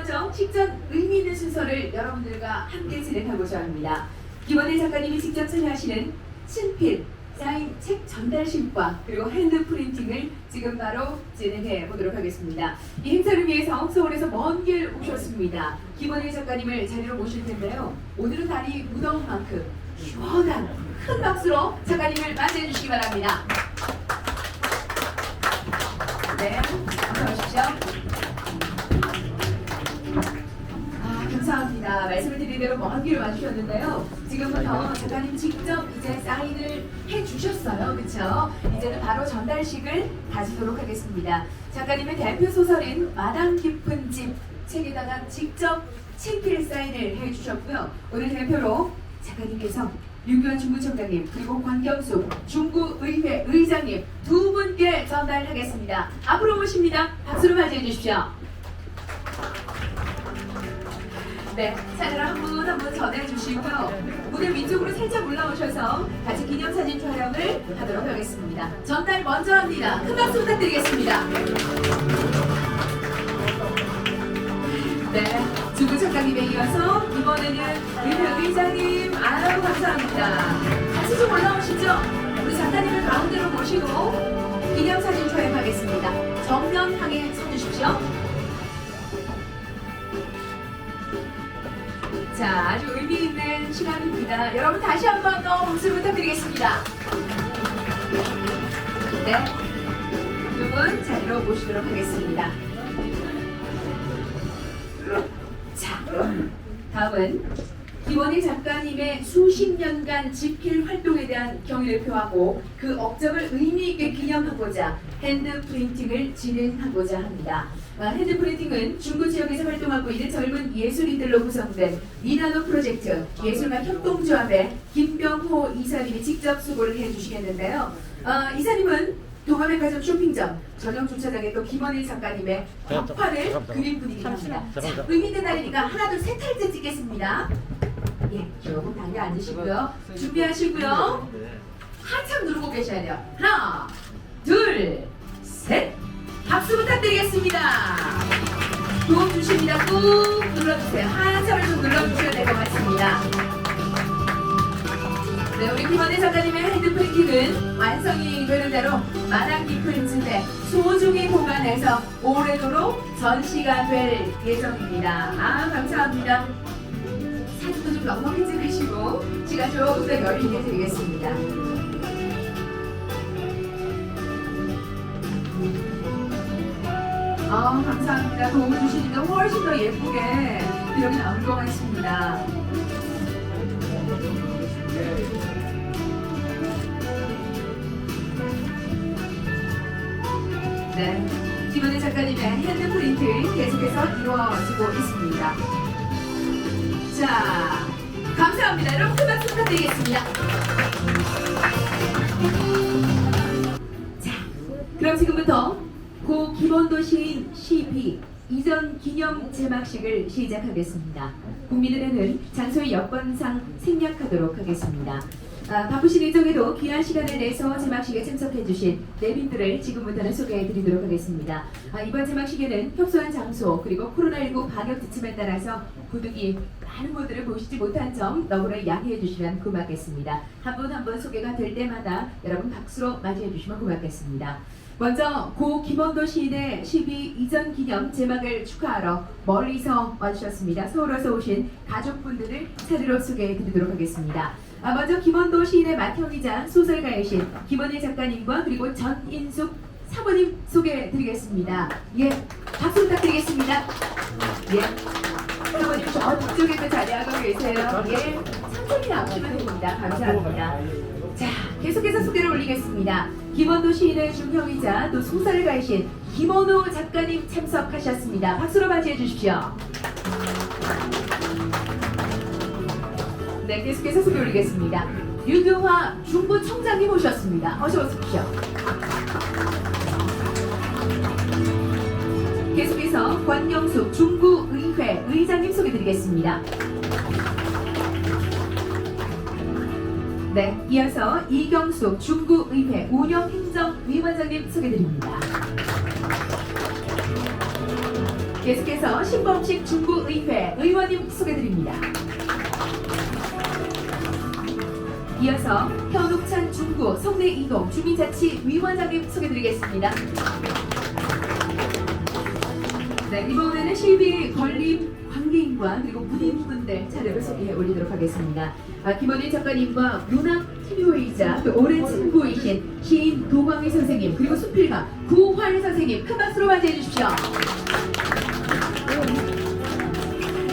이어서 식전 의미 있는 순서를 여러분들과 함께 진행하고자 합니다. 김원희 작가님이 직접 참여하시는 친필, 사인 책 전달식과 그리고 핸드 프린팅을 지금 바로 진행해 보도록 하겠습니다. 이 행사를 위해서 서울에서 먼 길 오셨습니다. 김원희 작가님을 자리로 모실 텐데요. 오늘은 날이 무더운 만큼 시원한 큰 박수로 작가님을 맞이해 주시기 바랍니다. 네, 어서 오십시오. 말씀을 드린 대로 먼 길을 와주셨는데요. 지금부터 작가님 직접 이제 사인을 해주셨어요. 그쵸? 이제는 바로 전달식을 가지도록 하겠습니다. 작가님의 대표 소설인 마당 깊은 집 책에다가 직접 친필 사인을 해주셨고요. 오늘 대표로 작가님께서 윤규환 중구청장님 그리고 광경수 중구의회 의장님 두 분께 전달하겠습니다. 앞으로 모십니다. 박수로 맞이해 주십시오. 네, 사진을 한분 한 분 전해주시고요. 무대 위쪽으로 살짝 올라오셔서 같이 기념사진 촬영을 하도록 하겠습니다. 전달 먼저 합니다. 큰 박수 부탁드리겠습니다. 네, 주구 작가님에 이어서 이번에는 의회 의장님 아유 감사합니다. 같이 좀 올라오시죠. 우리 작가님을 가운데로 모시고 기념사진 촬영하겠습니다. 정면 향해 서주십시오. 자, 아주 의미 있는 시간입니다. 여러분 다시 한 번 더 박수 부탁드리겠습니다. 네, 두분 자리로 모시도록 하겠습니다. 자, 다음은 김원희 작가님의 수십 년간 집필 활동에 대한 경의를 표하고 그 업적을 의미 있게 기념하고자 핸드 프린팅을 진행하고자 합니다. 아, 핸드 프린팅은 중구 지역에서 활동하고 있는 젊은 예술인들로 구성된 미나노 프로젝트 예술가 협동조합의 김병호 이사님이 직접 수고를 해주시겠는데요. 아, 이사님은 동아백화점 쇼핑점 전용 주차장에 또 김원일 작가님의 벽화를 그린 분이긴 합니다. 자, 의미 있는 날이니까 하나 둘셋할때 찍겠습니다. 예, 조금 당겨 앉으시고요. 준비하시고요. 한참 누르고 계셔야 돼요. 하나, 둘, 셋. 박수 부탁드리겠습니다. 도움 주십니다. 꾹 눌러주세요. 한참을 좀 눌러주셔야 될 것 같습니다. 네, 우리 김원희 작가님의 핸드 프린팅은 완성이 되는 대로 마당 깊은 집에 소중히 보관해서 오래도록 전시가 될 예정입니다. 아, 감사합니다. 사진도 좀 넉넉히 찍으시고 시간 조금 더 여유 있게 드리겠습니다. 아, 감사합니다. 도움을 주시니까 훨씬 더 예쁘게 이렇게 나올 것 같습니다. 네. 김원희 작가님의 핸드 프린트 계속해서 이루어지고 있습니다. 자, 감사합니다. 여러분 큰 박수 부탁드리겠습니다. 자, 그럼 지금부터 고 김원도 시인 시비 이전 기념 제막식을 시작하겠습니다. 국민들에는 장소의 여건상 생략하도록 하겠습니다. 아, 바쁘신 일정에도 귀한 시간을 내서 제막식에 참석해주신 내빈들을 지금부터는 소개해드리도록 하겠습니다. 아, 이번 제막식에는 협소한 장소 그리고 코로나19 방역 지침에 따라서 구득이 많은 분들을 보시지 못한 점 너무나 양해해 주시면 고맙겠습니다. 한 분 한 분 소개가 될 때마다 여러분 박수로 맞이해 주시면 고맙겠습니다. 먼저 고 김원도 시인의 12 이전 기념 제막을 축하하러 멀리서 와주셨습니다. 서울에서 오신 가족분들을 차례로 소개해 드리도록 하겠습니다. 아, 먼저 김원도 시인의 맏형이자 소설가이신 김원희 작가님과 그리고 전인숙 사모님 소개해 드리겠습니다. 예, 박수 부탁드리겠습니다. 예. 사모님 저쪽에도 자리하고 계세요. 예, 천천히 나오시면 됩니다. 감사합니다. 자, 계속해서 소개를 올리겠습니다. 김원도 시인의 중형이자 또 소설가이신 김원호 작가님 참석하셨습니다. 박수로 맞이해 주십시오. 네, 계속해서 소개 올리겠습니다. 유교화 중부청장님 오셨습니다. 어서 오십시오. 계속해서 권영숙 중구의회 의장님 소개드리겠습니다. 네, 이어서 이경숙 중구의회 운영행정위원장님 소개드립니다. 계속해서 신범식 중부의회 의원님 소개드립니다. 이어서 현욱찬 중구 성내 이동 주민자치위원장님 소개드리겠습니다. 네, 이번에는 실비 걸림 관계인과 그리고 문인분들 자료를 소개해 올리도록 하겠습니다. 아, 김원일 작가님과 문학 TV이자 또 오랜 친구이신 시인 도광희 선생님 그리고 수필가 구활 선생님 큰 박수로 맞이해 주십시오.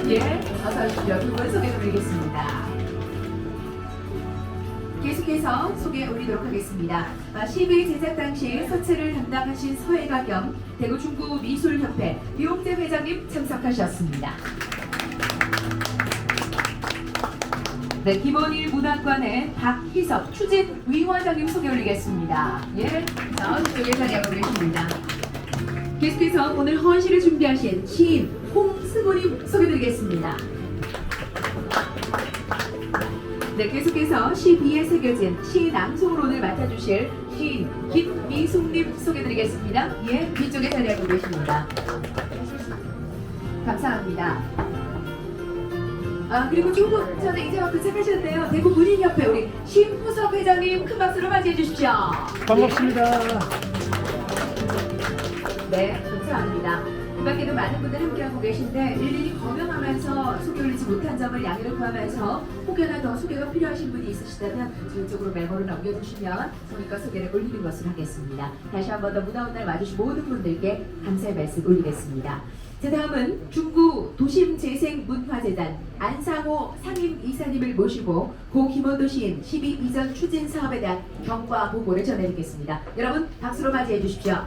예, 어서 오십시오. 두분 소개드리겠습니다. 계속해서 소개해 올리도록 하겠습니다. 아, CV 제작 당시 서체를 담당하신 서해가 겸 대구 중구 미술협회 이용재 회장님 참석하셨습니다. 네, 김원일 문학관의 박희석 추진 위원장님 소개 올리겠습니다. 예, 자, 이쪽에 자리하고 계십니다. 계속해서 오늘 헌시를 준비하신 시인 홍승호님 소개드리겠습니다. 네, 계속해서 시비에 새겨진 시 낭송을 오늘 맡아주실 시인 김미숙님 소개드리겠습니다. 예, 뒤쪽에 자리하고 계십니다. 감사합니다. 아, 그리고 조금 전에 이제 막 도착하셨는데요. 대구 문인협회 우리 심후석 회장님 큰 박수로 맞이해 주십시오. 반갑습니다. 네, 감사합니다. 이 밖에도 많은 분들 함께하고 계신데 일일이 거명하면서 소개 올리지 못한 점을 양해를 구하면서 혹여나 더 소개가 필요하신 분이 있으시다면 저쪽으로 메모를 남겨주시면 성의과 소개를 올리는 것으로 하겠습니다. 다시 한 번 더 무더운 날 와주신 모든 분들께 감사의 말씀 올리겠습니다. 자 다음은 중구 도심재생문화재단 안상호 상임이사님을 모시고 고 김원도 시인 12 이전 추진 사업에 대한 경과 보고를 전해드리겠습니다. 여러분 박수로 맞이해 주십시오.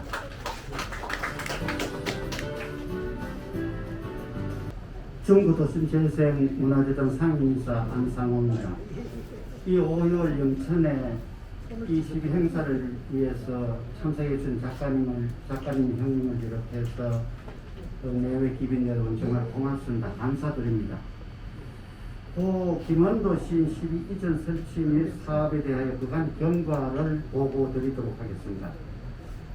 중구도심재생 문화재단 상임이사 안상호입니다. 이 5월 영천에 이 시비 행사를 위해서 참석해 준 작가님을 작가님 형님을 비롯해서 그 내외 기빈 여러분 정말 고맙습니다. 감사드립니다. 고 김원도 시인 12 이전 설치 및 사업에 대하여 그간 경과를 보고 드리도록 하겠습니다.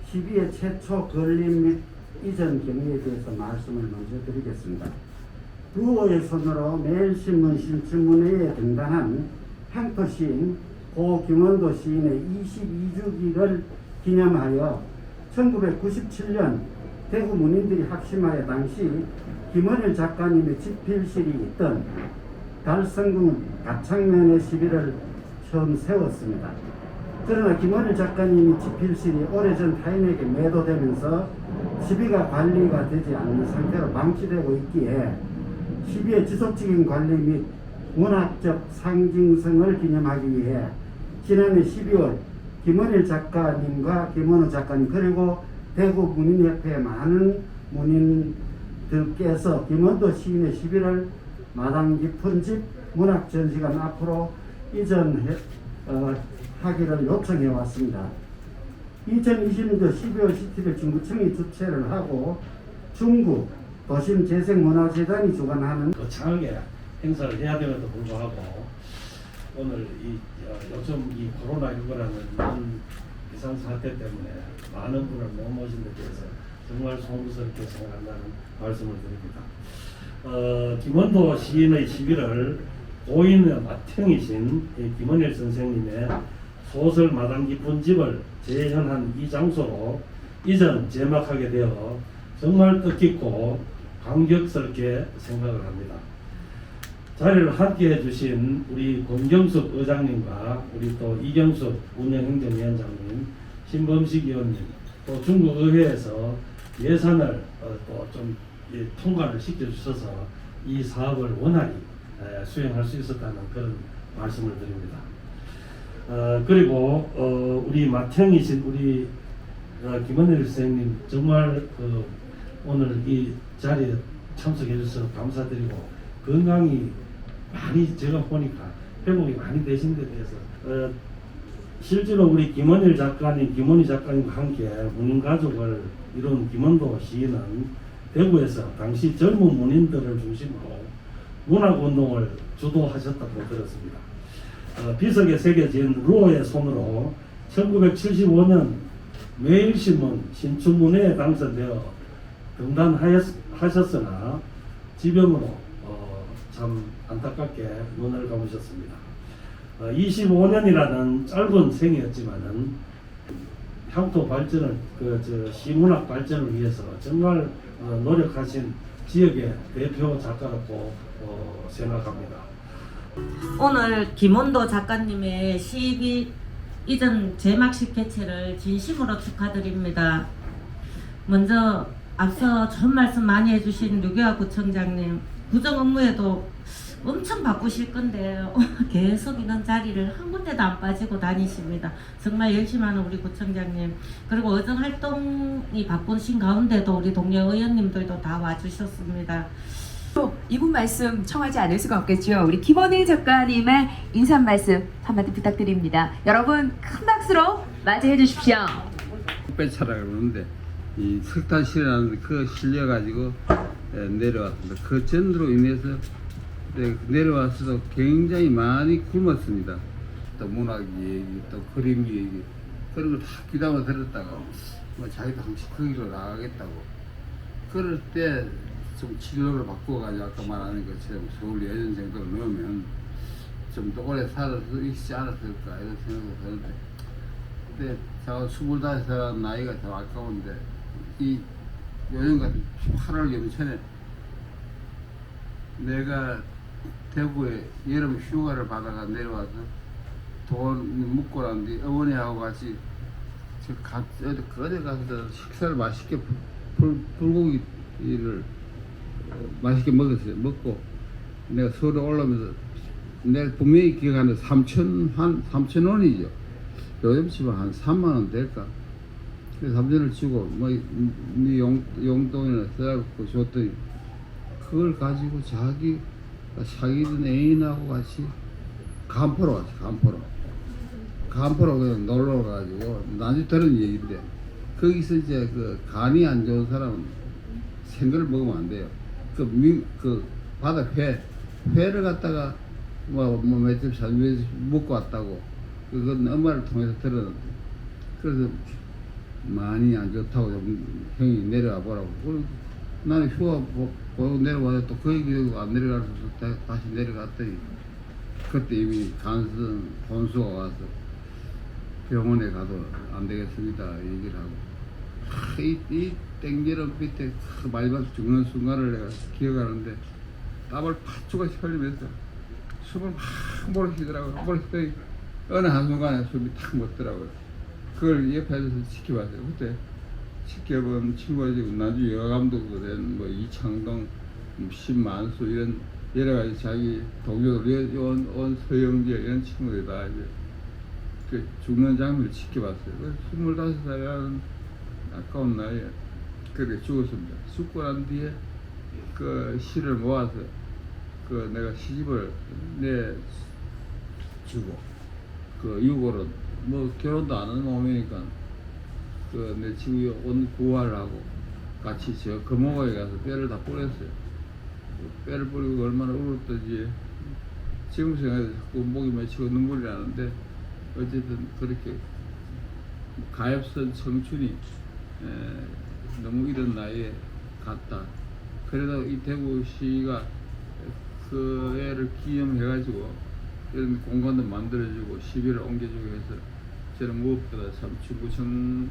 12의 최초 건립 및 이전 경위에 대해서 말씀을 먼저 드리겠습니다. 루어의 손으로 매일신문 신춘문회에 등단한 향토시인 고김원도 시인의 22주기를 기념하여 1997년 대구 문인들이 합심하여 당시 김원일 작가님의 집필실이 있던 달성궁 가창면의 시비를 처음 세웠습니다. 그러나 김원일 작가님이 집필실이 오래전 타인에게 매도되면서 시비가 관리가 되지 않는 상태로 방치되고 있기에 시비의 지속적인 관리 및 문학적 상징성을 기념하기 위해 지난해 12월 김원일 작가님과 김원호 작가님 그리고 대구 문인협회 많은 문인들께서 김원도 시인의 11월 마당 깊은 집 문학 전시관 앞으로 이전해 어, 하기를 요청해 왔습니다. 2020년도 12월 시티를 중구청이 주최를 하고 중구 도심 재생문화재단이 주관하는 거창하게 행사를 해야 됨에도 불구하고 오늘 이 어, 요즘 이 코로나 19라는 비상 사태 때문에 많은 분을 못 모신 데 대해서 정말 송구스럽게 생각한다는 말씀을 드립니다. 어, 김원도 시인의 시비를 고인의 맏형이신 이 김원일 선생님의 소설 마당 깊은 집을 재현한 이 장소로 이전 제막하게 되어 정말 뜻깊고 감격스럽게 생각을 합니다. 자리를 함께 해주신 우리 권경숙 의장님과 우리 또 이경숙 운영행정위원장님, 신범식 의원님, 또 중국의회에서 예산을 어, 또좀 통과를 시켜주셔서 이 사업을 원활히 에, 수행할 수 있었다는 그런 말씀을 드립니다. 어, 그리고 어, 우리 맏형이신 우리 어, 김원일 선생님 정말 그 오늘 이 자리에 참석해 주셔서 감사드리고 건강이 많이 제가 보니까 회복이 많이 되신 데 대해서 어, 실제로 우리 김원일 작가님, 김원희 작가님과 함께 문인 가족을 이룬 김원도 시인은 대구에서 당시 젊은 문인들을 중심으로 문학 운동을 주도하셨다고 들었습니다. 어, 비석에 새겨진 루어의 손으로 1975년 매일신문 신춘문회에 당선되어 등단하 셨으나 지병으로 어, 참 안타깝게 눈을 감으셨습니다. 어, 25년이라는 짧은 생이었지만은 향토 발전을 그저 시문학 발전을 위해서 정말 어, 노력하신 지역의 대표 작가라고 어, 생각합니다. 오늘 김원도 작가님의 시기 이전 제막식 개최를 진심으로 축하드립니다. 먼저 앞서 좋은 말씀 많이 해주신 류교아 구청장님 구정 업무에도 엄청 바쁘실 건데 계속 이런 자리를 한 군데도 안 빠지고 다니십니다. 정말 열심히 하는 우리 구청장님 그리고 어정 활동이 바쁘신 가운데도 우리 동료 의원님들도 다 와주셨습니다. 또 이분 말씀 청하지 않을 수가 없겠죠. 우리 김원일 작가님의 인사 말씀 한마디 부탁드립니다. 여러분 큰 박수로 맞이해 주십시오. 빼차라 그러는데 이 석탄실이라는 그 실려 가지고 내려왔습니다. 그 전으로 인해서 네, 내려와서도 굉장히 많이 굶었습니다. 또 문학 얘기, 또 그림 얘기 그런 걸 다 귀담아 들었다가 뭐 자기도 항상 거기로 나가겠다고 그럴 때 좀 진로를 바꿔가지고 아까 말하는 것처럼 서울 예전 정도로 넣으면 좀 더 오래 살아서 있지 않았을까 이런 생각이 드는데 근데 제가 스물다섯 살 나이가 참 아까운데 이 요즘 같은 8월 연천에 내가 대구에 여름 휴가를 받아가 내려와서 돈 묻고 난 뒤 어머니하고 같이 저 가, 어디, 어디 가서 저 식사를 맛있게 불, 불, 불고기를 어, 맛있게 먹었어요. 먹고 내가 서울에 올라오면서 내가 분명히 기억하는데 3천 한 3천 원이죠. 요즘 치면 한 3만 원 될까? 그래서 3천 원을 주고 뭐네 용 용돈이나 써갖고 줬더니 그걸 가지고 자기 사귀던 애인하고 같이 간포로 갔어 간포로 간포로 그냥 놀러 가지고 나중에 들은 얘기인데 거기서 이제 그 간이 안 좋은 사람은 생거를 먹으면 안 돼요. 그, 미, 그 바다 회 회를 갖다가 뭐뭐 몇점 사주면서 먹고 왔다고 그건 엄마를 통해서 들었는데 그래서 많이 안 좋다고 좀 형이 내려와 보라고. 나는 휴가 보- 보고 내려와서 또그 얘기도 안 내려가서 다- 다시 내려갔더니 그때 이미 간성 혼수가 와서 병원에 가도 안 되겠습니다. 얘기를 하고. 아, 이, 이 땡기름 밑에 그 마지막 죽는 순간을 내가 기억하는데 땀을 팥죽같이 흘리면서 숨을 막 몰아쉬더라고요 몰아쉬더니 어느 한순간에 숨이 탁 멎더라고요 그걸 옆에서 지켜봤어요 그때 지켜본 친구가 지금 나중에 영화감독도 된 뭐 이창동, 뭐 신만수 이런 여러 가지 자기 동료들, 온, 온 서영재 이런 친구들이 다 이제 그 죽는 장면을 지켜봤어요. 그 25살이라는 아까운 나이에 그렇게 죽었습니다. 죽고 난 뒤에 그 시를 모아서 그 내가 시집을 내 주고 그 유골은 뭐 결혼도 안 하는 몸이니까 그 내 친구 온 하고 같이 저 금호가에 가서 뼈를 다 뿌렸어요. 그 뼈를 뿌리고 얼마나 울었던지 지금 생각해도 자꾸 목이 맺히고 눈물이 나는데 어쨌든 그렇게 가엾은 청춘이 에, 너무 이런 나이에 갔다. 그래도 이 대구시가 그 애를 기념해가지고 이런 공간도 만들어주고 시비를 옮겨주고 해서 저는 무엇보다 참 중구청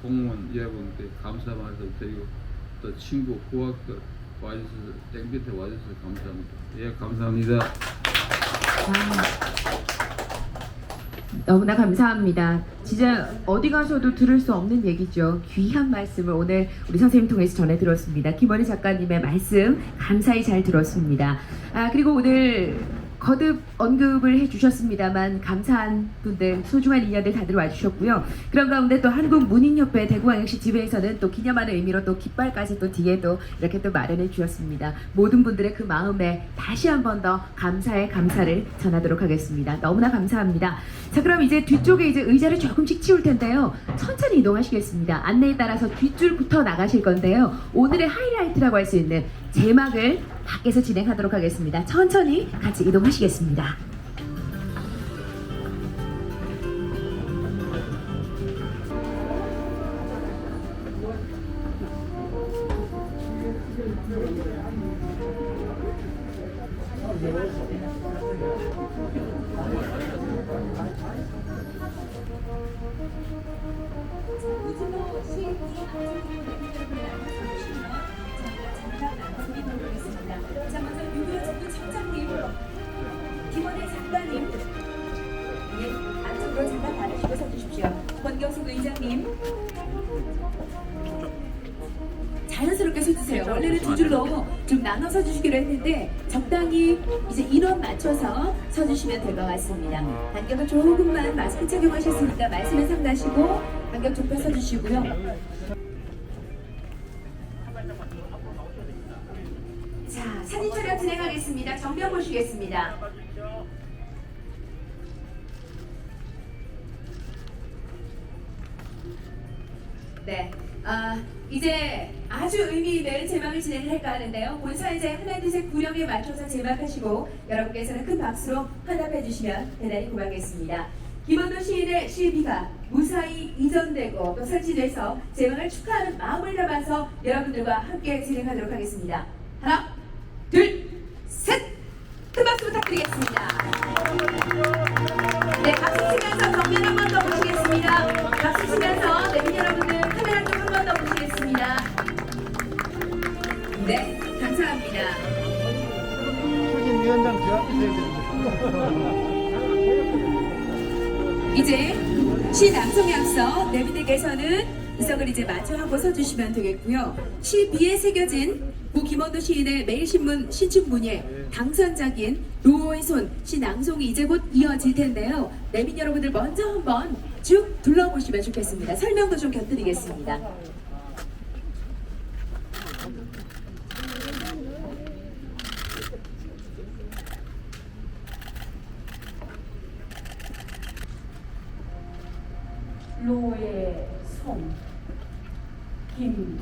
공무원 여러분께 감사 말씀 드리고 또 친구 고학들 와주셔서 땡볕에 와주셔서 감사합니다. 예 감사합니다. 너무나 감사합니다. 진짜 어디 가서도 들을 수 없는 얘기죠. 귀한 말씀을 오늘 우리 선생님 통해서 전해 들었습니다. 김원희 작가님의 말씀 감사히 잘 들었습니다. 아 그리고 오늘 거듭 언급을 해주셨습니다만 감사한 분들 소중한 인연들 다들 와주셨고요. 그런 가운데 또 한국문인협회 대구광역시 지회에서는 또 기념하는 의미로 또 깃발까지 또 뒤에 도 이렇게 또 마련해 주셨습니다. 모든 분들의 그 마음에 다시 한 번 더 감사의 감사를 전하도록 하겠습니다. 너무나 감사합니다. 자 그럼 이제 뒤쪽에 이제 의자를 조금씩 치울 텐데요. 천천히 이동하시겠습니다. 안내에 따라서 뒷줄부터 나가실 건데요. 오늘의 하이라이트라고 할 수 있는 제막을 밖에서 진행하도록 하겠습니다. 천천히 같이 이동하시겠습니다. 마스크 착용하셨으니까 말씀에 상다시고 간격 좁혀 서주시고요. 자, 사진 촬영 진행하겠습니다. 정면 보시겠습니다. 네. 아, 이제 아주 의미 있는 제막을 진행을 할까 하는데요. 본사 이제 하나, 둘, 셋 구령에 맞춰서 제막하시고 여러분께서는 큰 박수로 환합해 주시면 대단히 고맙겠습니다. 김원도 시인의 시비가 무사히 이전되고 또 설치돼서 제막을 축하하는 마음을 담아서 여러분들과 함께 진행하도록 하겠습니다. 하나, 둘, 셋! 큰 박수 부탁드리겠습니다. 네, 박수 치면서 정면 한 번 더 보시겠습니다. 박수 치면서 내빈 여러분들 카메라 쪽 한 번 더 보시겠습니다. 네, 감사합니다. 추진위원장 저 앞에 서야 됩니다. 이제 시낭송에 앞서 내빈에게서는 이석을 이제 마주하고 서주시면 되겠고요. 시비에 새겨진 구 김원도 시인의 매일신문 신춘문예 당선작인 로어의 손 시낭송이 이제 곧 이어질 텐데요. 내빈 여러분들 먼저 한번 쭉 둘러보시면 좋겠습니다. 설명도 좀 곁드리겠습니다. 로의 손 김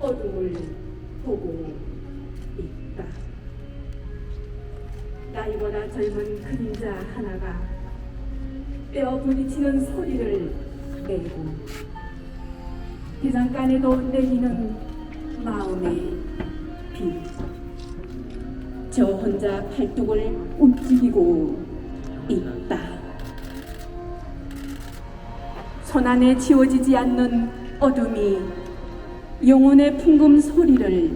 어둠을 보고 있다. 나이보다 젊은 그림자 하나가 뼈 부딪히는 소리를 내고 대장간에도 내리는 마음의 비. 저 혼자 팔뚝을 움직이고 있다. 손안에 지워지지 않는 어둠이 영혼의 풍금 소리를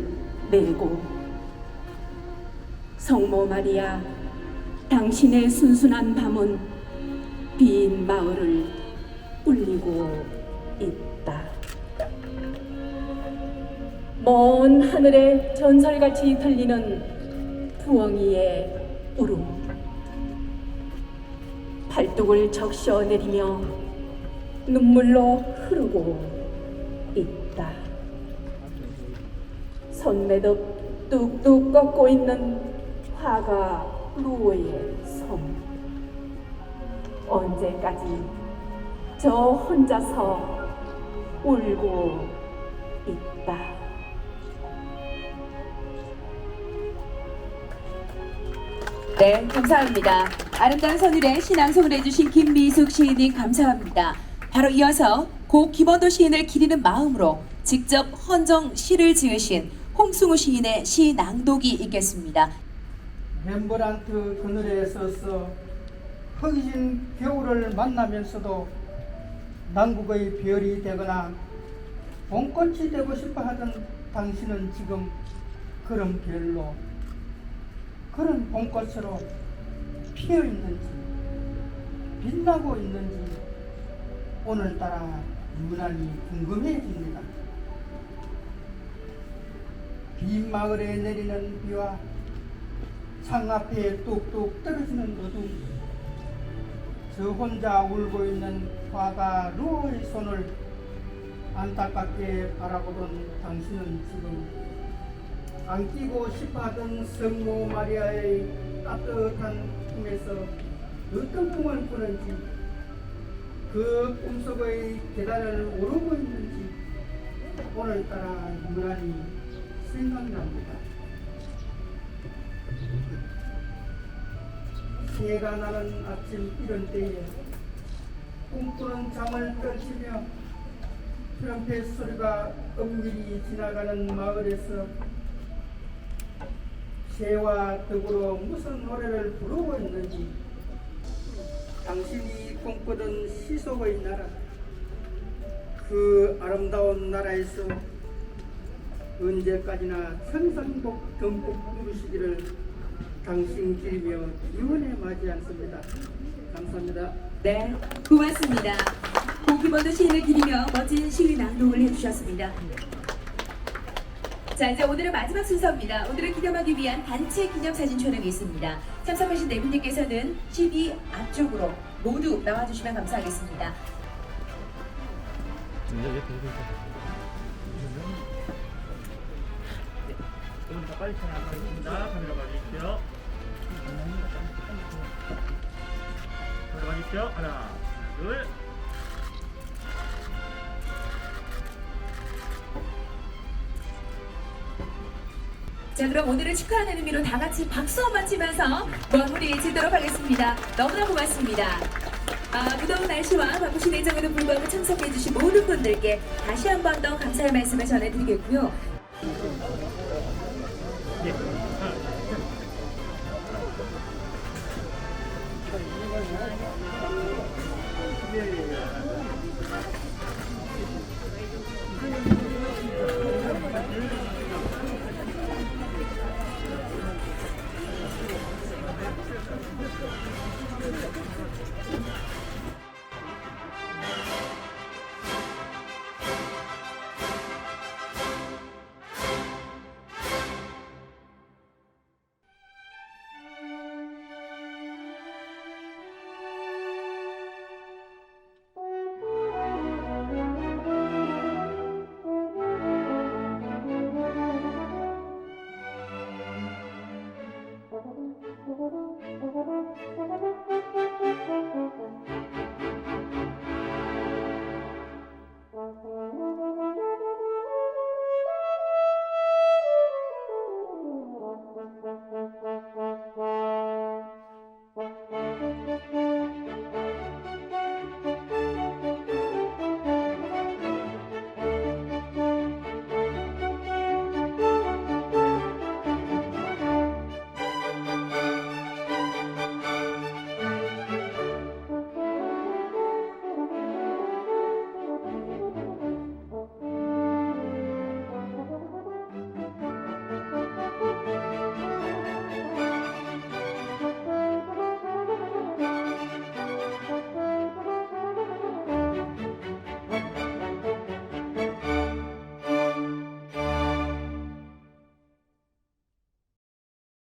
내고 성모 마리아 당신의 순순한 밤은 빈 마을을 울리고 있다. 먼 하늘에 전설같이 들리는 부엉이의 울음 팔뚝을 적셔 내리며 눈물로 흐르고 손매듭 뚝뚝 꺾고 있는 화가 루어의 손. 언제까지 저 혼자서 울고 있다. 네, 감사합니다. 아름다운 선율의 신앙송을 해주신 김미숙 시인님 감사합니다. 바로 이어서 고 김원도 시인을 기리는 마음으로 직접 헌정 시를 지으신 홍승우 시인의 시 낭독이 있겠습니다. 렘브란트 그늘에 서서 허기진 겨울을 만나면서도 남국의 별이 되거나 봄꽃이 되고 싶어 하던 당신은 지금 그런 별로 그런 봄꽃으로 피어 있는지 빛나고 있는지 오늘따라 유난히 궁금해집니다. 빈 마을에 내리는 비와 창 앞에 뚝뚝 떨어지는 어둠 저 혼자 울고 있는 화가 루어의 손을 안타깝게 바라보던 당신은 지금 안기고 싶어하던 성모 마리아의 따뜻한 꿈에서 어떤 꿈을 꾸는지 그 꿈속의 계단을 오르고 있는지 오늘따라 유난히 생각납니다. 새가 나는 아침 이런 때에 꿈꾸는 잠을 떨치며 트럼펫 소리가 엄밀히 지나가는 마을에서 새와 더불어 무슨 노래를 부르고 있는지 당신이 꿈꾸던 시속의 나라 그 아름다운 나라에서 언제까지나 천상복 듬뿍 누르시기를 당신 길이며 기원에 맞지 않습니다. 감사합니다. 네, 고맙습니다. 고기버드 시인을 기리며 멋진 시위 낭독을 해주셨습니다. 자, 이제 오늘의 마지막 순서입니다. 오늘을 기념하기 위한 단체 기념 사진 촬영이 있습니다. 참석하신 네 분들께서는 시위 앞쪽으로 모두 나와주시면 감사하겠습니다. 조금 더 빨리 촬영하겠습니다. 카메라 봐주십시오. 카메라 봐주십시오. 하나, 둘. 자, 그럼 오늘을 축하하는 의미로 다 같이 박수 한번 치면서 마무리 짓도록 하겠습니다. 너무나 고맙습니다. 아, 무더운 날씨와 바쁘신 일정에도 불구하고 참석해주신 모든 분들께 다시 한 번 더 감사의 말씀을 전해드리겠고요.